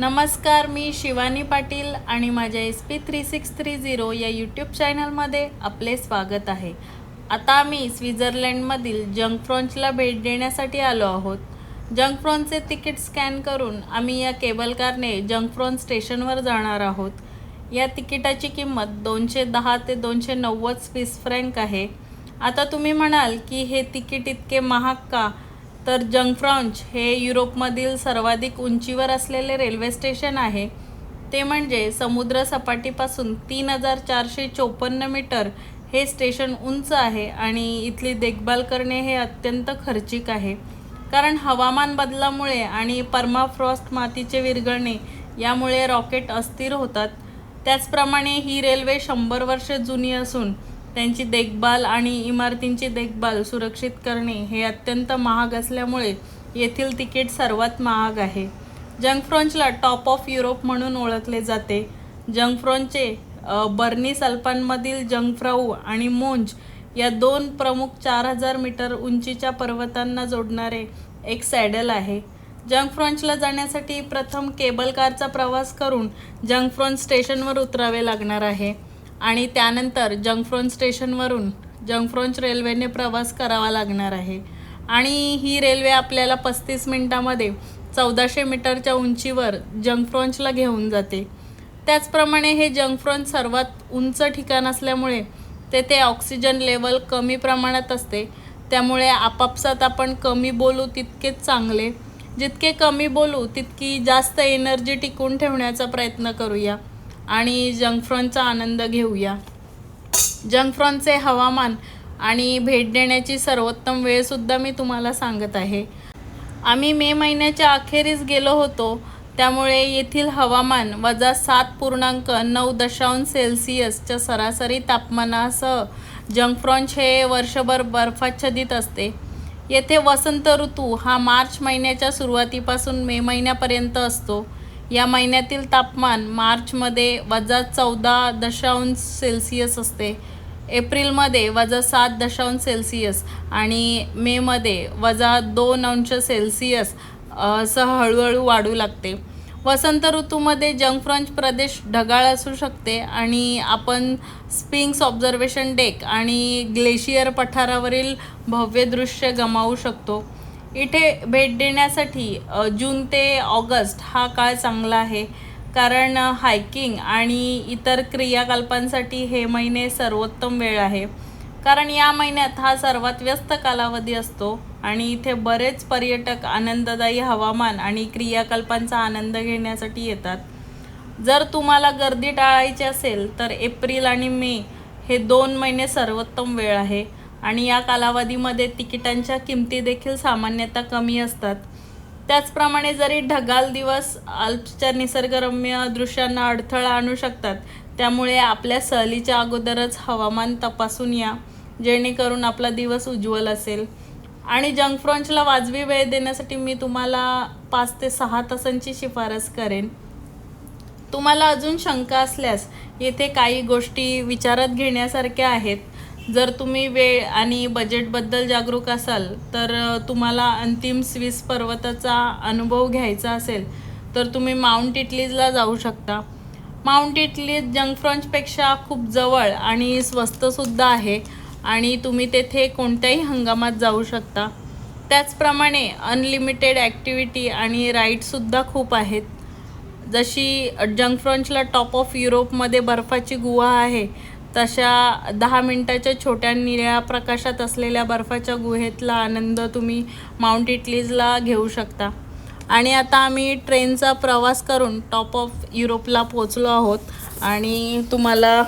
नमस्कार मी शिवानी पाटील आणि माझ्या S P three six three zero या यूट्यूब चॅनलमध्ये आपले स्वागत आहे. आता आम्ही स्वित्झर्लंडमधील जंगफ्रॉन्चला भेट देण्यासाठी आलो आहोत. जंगफ्रॉनचे तिकीट स्कॅन करून आम्ही या केबल कारने जंगफ्रॉन स्टेशनवर जाणार आहोत. या तिकिटाची किंमत दोनशे दहा ते दोनशे नव्वद स्विस फ्रँक आहे. आता तुम्ही म्हणाल की हे तिकीट इतके महाग का? तर जंगफ्रॉन्च हे युरोपमधील सर्वाधिक उंचीवर असलेले रेल्वे स्टेशन आहे. ते म्हणजे समुद्रसपाटीपासून तीन हजार चारशे चोपन्न मीटर हे स्टेशन उंच आहे आणि इथली देखभाल करणे हे अत्यंत खर्चिक आहे. कारण हवामान बदलामुळे आणि परमाफ्रॉस्ट मातीचे विरघळणे यामुळे रॉकेट अस्थिर होतात. त्याचप्रमाणे ही रेल्वे शंभर वर्ष जुनी असून त्यांची देखभाल आणि इमारतींची देखभाल सुरक्षित करणे हे अत्यंत महाग असल्यामुळे येथील तिकीट सर्वात महाग आहे. जंगफ्रॉन्चला टॉप ऑफ युरोप म्हणून ओळखले जाते. जंगफ्रॉनचे बर्निस अल्पांमधील जंगफ्राऊ आणि मोंज या दोन प्रमुख चार हजार मीटर उंचीच्या पर्वतांना जोडणारे एक सॅडल आहे. जंगफ्रॉन्चला जाण्यासाठी प्रथम केबल कारचा प्रवास करून जंगफ्रॉन स्टेशनवर उतरावे लागणार आहे. आणि त्यानंतर जंगफ्रोन स्टेशनवरून जंगफ्रोंच रेल्वेने प्रवास करावा लागणार आहे. आणि ही रेल्वे आपल्याला पस्तीस मिनटामध्ये चौदाशे मीटरच्या उंचीवर जंगफ्रोंचला घेऊन जाते. त्याचप्रमाणे हे जंगफ्रोंच सर्वात उंच ठिकाण असल्यामुळे तेथे ऑक्सिजन लेवल कमी प्रमाणात असते. त्यामुळे आपापसात आपण कमी बोलू तितकेच चांगले. जितके कमी बोलू तितकी जास्त एनर्जी टिकून ठेवण्याचा प्रयत्न करूया. आणि जंगफ्रॉनचा आनंद घेऊया. जंगफ्रॉनचे हवामान आणि भेट देण्याची सर्वोत्तम वेळसुद्धा मी तुम्हाला सांगत आहे. आम्ही मे महिन्याच्या अखेरीस गेलो होतो. त्यामुळे येथील हवामान वजा सात पूर्णांक नऊ दशांश सेल्सिअसच्या सरासरी तापमानासह जंगफ्रॉन्च हे वर्षभर बर्फाच्छादित असते. येथे वसंत ऋतू हा मार्च महिन्याच्या सुरुवातीपासून मे महिन्यापर्यंत असतो. या महिन्यातील तापमान मार्चमध्ये वजा चौदा दशांश सेल्सिअस असते. एप्रिलमध्ये वजा सात दशांश सेल्सिअस आणि मेमध्ये वजा दोन अंश सेल्सिअस असं हळूहळू वाढू लागते. वसंत ऋतूमध्ये जंगफ्रॉन्च प्रदेश ढगाळ असू शकते आणि आपण स्पिंग्स ऑब्झर्वेशन डेक आणि ग्लेशियर पठारावरील भव्य दृश्य गमावू शकतो. इथे भेट देण्यासाठी जून ते ऑगस्ट हा काळ चांगला आहे. कारण हायकिंग आणि इतर क्रियाकल्पांसाठी हे महिने सर्वोत्तम वेळ आहे. कारण या महिन्यात हा सर्वात व्यस्त कालावधी असतो आणि इथे बरेच पर्यटक आनंददायी हवामान आणि क्रियाकल्पांचा आनंद घेण्यासाठी येतात. जर तुम्हाला गर्दी टाळायची असेल तर एप्रिल आणि मे हे दोन महिने सर्वोत्तम वेळ आहे. आणि या कालावधीमध्ये तिकिटांच्या किमती देखील सामान्यतः कमी असतात. त्याचप्रमाणे जरी ढगाल दिवस अल्प्सच्या निसर्गरम्य दृश्यांना अडथळा आणू शकतात त्यामुळे आपल्या सहलीच्या अगोदरच हवामान तपासून या जेणेकरून आपला दिवस उज्ज्वल असेल. आणि जंगफ्रॉन्चला वाजवी वेळ देण्यासाठी मी तुम्हाला पाच ते सहा तासांची शिफारस करेन. तुम्हाला अजून शंका असल्यास येथे काही गोष्टी विचारात घेण्यासारख्या आहेत. जर तुम्ही वेळ आणि बजेटबद्दल जागरूक असाल तर तुम्हाला अंतिम स्विस पर्वताचा अनुभव घ्यायचा असेल तर तुम्ही माउंट इटलीजला जाऊ शकता. माउंट इटली जंगफ्रॉन्चपेक्षा खूप जवळ आणि स्वस्तसुद्धा आहे आणि तुम्ही तेथे कोणत्याही हंगामात जाऊ शकता. त्याचप्रमाणे अनलिमिटेड ॲक्टिव्हिटी आणि राईडसुद्धा खूप आहेत. जशी जंगफ्रॉन्चला टॉप ऑफ युरोपमध्ये बर्फाची गुहा आहे तशा दहा मिनटाच्या छोट्या निळ्या प्रकाशात असलेल्या बर्फाच्या गुहेतला आनंद तुम्ही माउंट इटलीजला घेऊ शकता. आणि आता आम्ही ट्रेनचा प्रवास करून टॉप ऑफ युरोपला पोचलो आहोत. आणि तुम्हाला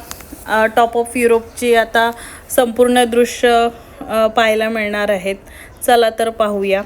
टॉप ऑफ युरोपची आता संपूर्ण दृश्य पाहायला मिळणार आहेत. चला तर पाहूया.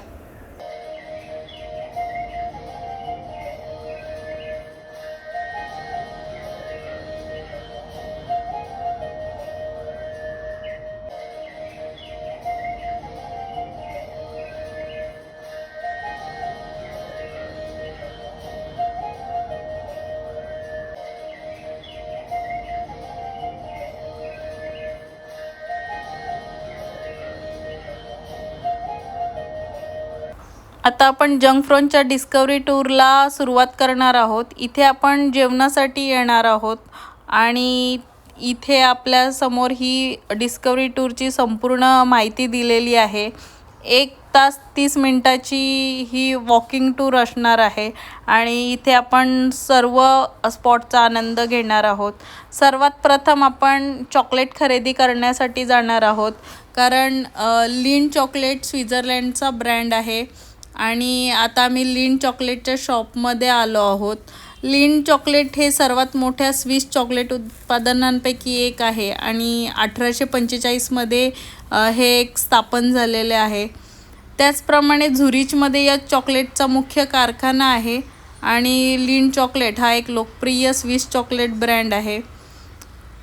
आता आपण जंक फ्रोनच्या डिस्कवरी टूरला सुरुवात करणार आहोत. इथे आपण जेवणासाठी येणार आहोत आणि इथे आपल्यासमोर ही डिस्कवरी टूरची संपूर्ण माहिती दिलेली आहे. एक तास तीस मिनटाची ही वॉकिंग टूर असणार आहे आणि इथे आपण सर्व स्पॉटचा आनंद घेणार आहोत. सर्वात प्रथम आपण चॉकलेट खरेदी करण्यासाठी जाणार आहोत. कारण लीन चॉकलेट स्वित्झर्लंडचा ब्रँड आहे. आणि आता आम्ही लिंड चॉकलेटच्या शॉपमध्ये आलो आहोत. लिंड चॉकलेट हे सर्वात मोठ्या स्विस चॉकलेट उत्पादनांपैकी एक आहे आणि अठराशे पंचेचाळीसमध्ये हे एक स्थापन झालेले आहे. त्याचप्रमाणे झुरिचमध्ये या चॉकलेटचा मुख्य कारखाना आहे आणि लिंड चॉकलेट हा एक लोकप्रिय स्विस चॉकलेट ब्रँड आहे.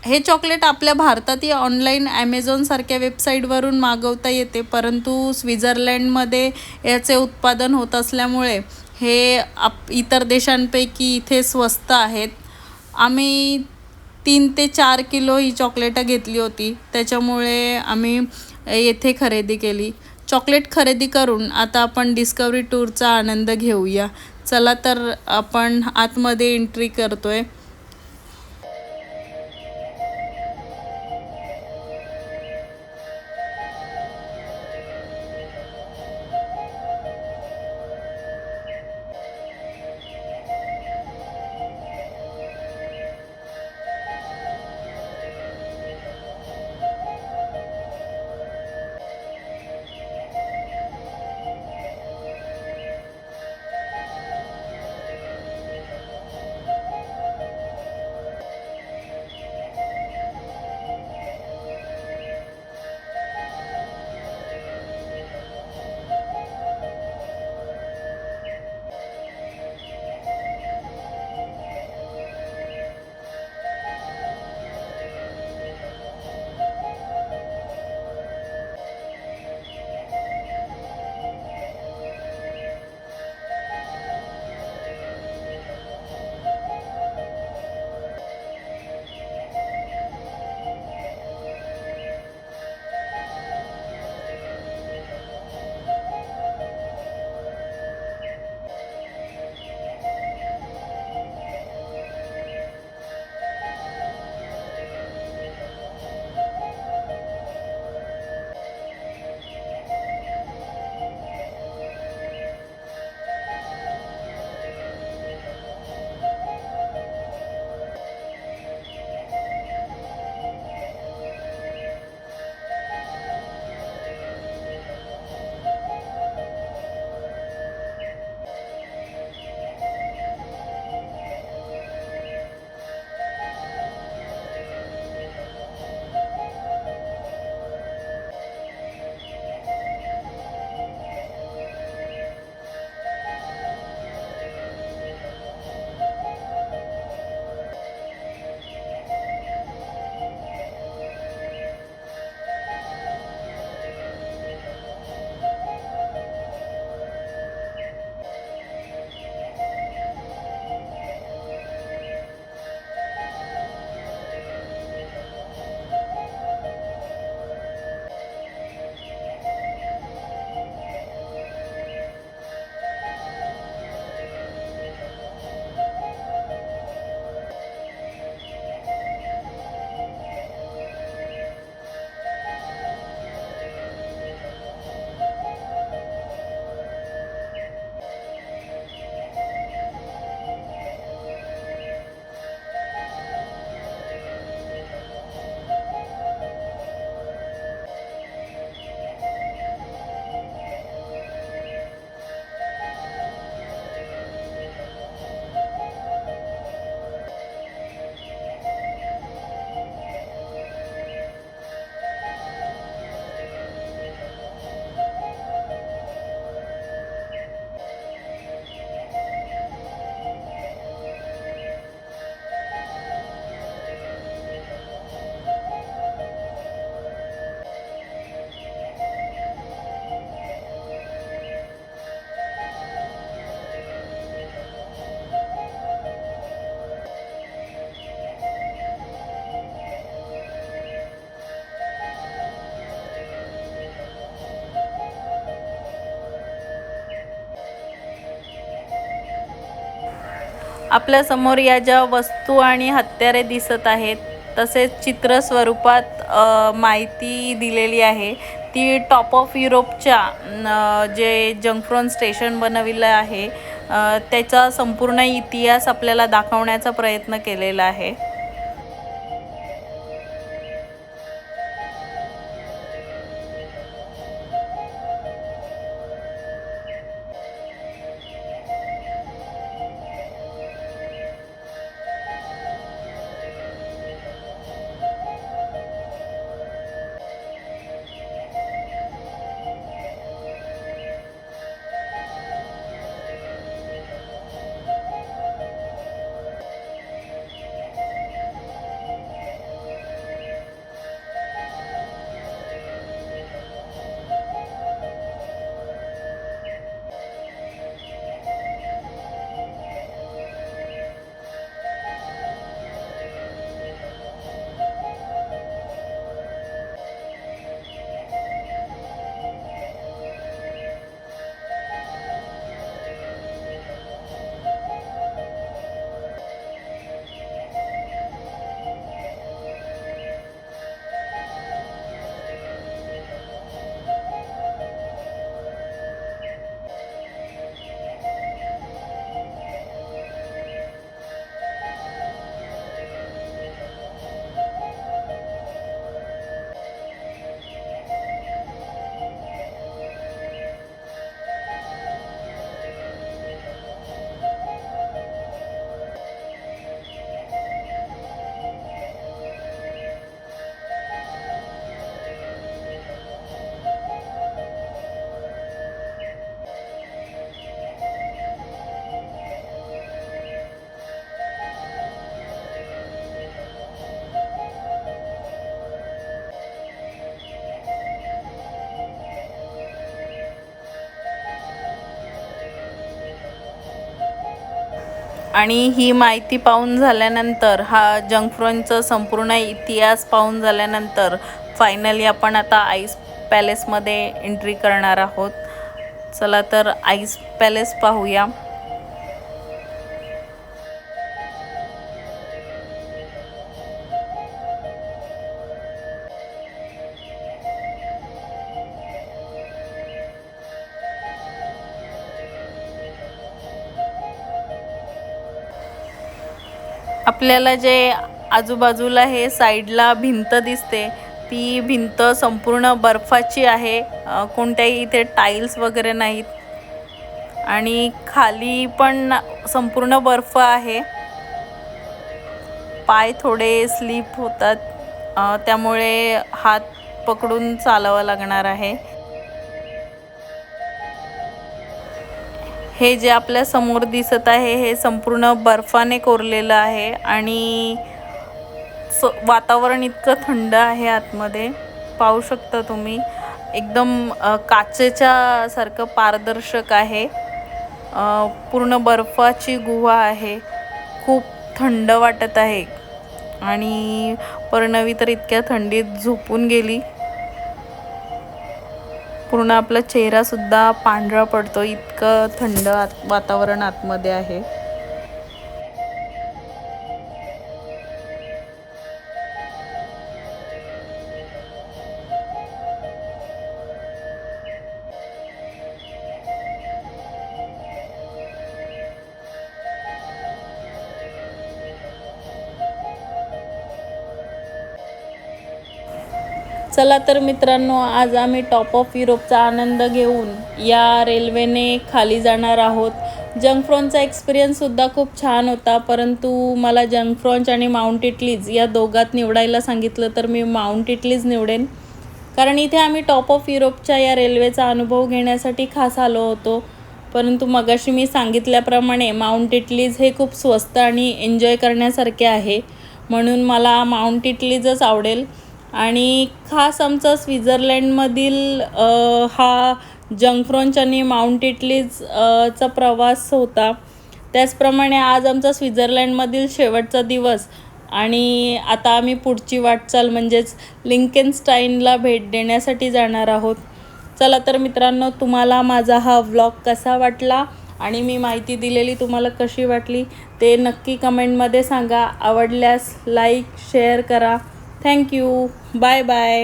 हे चॉकलेट आपल्या भारतातही ऑनलाईन ॲमेझॉनसारख्या वेबसाईटवरून मागवता येते परंतु स्वित्झर्लंडमध्ये याचे उत्पादन होत असल्यामुळे हे आप इतर देशांपैकी इथे स्वस्त आहेत. आम्ही तीन ते चार किलो ही चॉकलेटं घेतली होती त्याच्यामुळे आम्ही येथे खरेदी केली. चॉकलेट खरेदी करून आता आपण डिस्कवरी टूरचा आनंद घेऊया. चला तर आपण आतमध्ये एंट्री करतो आहे आपल्यासमोर या ज्या वस्तू आणि हत्यारे दिसत आहेत तसेच चित्र स्वरूपात माहिती दिलेली आहे ती टॉप ऑफ युरोपच्या जे जंगफ्रोन स्टेशन बनविलं आहे त्याचा संपूर्ण इतिहास आपल्याला दाखवण्याचा प्रयत्न केलेला आहे. आणि ही माहिती पाहून झाल्यानंतर हा जंगफ्रॉनचा संपूर्ण इतिहास पाहून झाल्यानंतर फायनली आपण आता आईस पॅलेसमध्ये एंट्री करणार आहोत. चला तर आईस पॅलेस पाहूया. आपल्याला जे आजूबाजूला हे साईडला भिंत दिसते ती भिंत संपूर्ण बर्फाची आहे. कोणत्याही इथे टाईल्स वगैरे नाहीत. आणि खाली पण संपूर्ण बर्फ आहे. पाय थोडे स्लिप होतात. त्यामुळे हात पकडून चालावं लागणार आहे. हे जे आपल्यासमोर दिसत आहे हे संपूर्ण बर्फाने कोरलेलं आहे आणि स वातावरण इतकं थंड आहे आतमध्ये. पाहू शकता तुम्ही एकदम काचेच्या सारखं पारदर्शक आहे. पूर्ण बर्फाची गुहा आहे. खूप थंड वाटत आहे. आणि पर्णवी तर इतक्या थंडीत झोपून गेली. पूर्ण आपला चेहरासुद्धा पांढरा पडतो. इतकं थंड आत वातावरण आतमध्ये आहे. चला तर मित्रांनो आज आम्ही टॉप ऑफ युरोपचा आनंद घेऊन या रेल्वेने खाली जाणार आहोत. जंगफ्रॉनचा एक्सपिरियन्ससुद्धा खूप छान होता परंतु मला जंगफ्रॉन्च आणि माउंट इटलीज या दोघात निवडायला सांगितलं तर मी माउंट इटलीज निवडेन. कारण इथे आम्ही टॉप ऑफ युरोपच्या या रेल्वेचा अनुभव घेण्यासाठी खास आलो होतो. परंतु मगाशी मी सांगितल्याप्रमाणे माउंट इटलीज हे खूप स्वस्त आणि एन्जॉय करण्यासारखे आहे. म्हणून मला माउंट इटलीजच आवडेल. आणि खास आमचा स्विझरलँडमधील हा जंगफ्रॉन्च आणि माउंट इटलीज चा प्रवास होता. त्याचप्रमाणे आज आमचा स्विझरलँडमधील शेवटचा दिवस आणि आता आम्ही पुढची वाटचाल म्हणजेच लिंकेनस्टाईनला भेट देण्यासाठी जाणार आहोत. चला तर मित्रांनो तुम्हाला माझा हा व्लॉग कसा वाटला आणि मी माहिती दिलेली तुम्हाला कशी वाटली ते नक्की कमेंटमध्ये सांगा. आवडल्यास लाईक शेअर करा. Thank you bye bye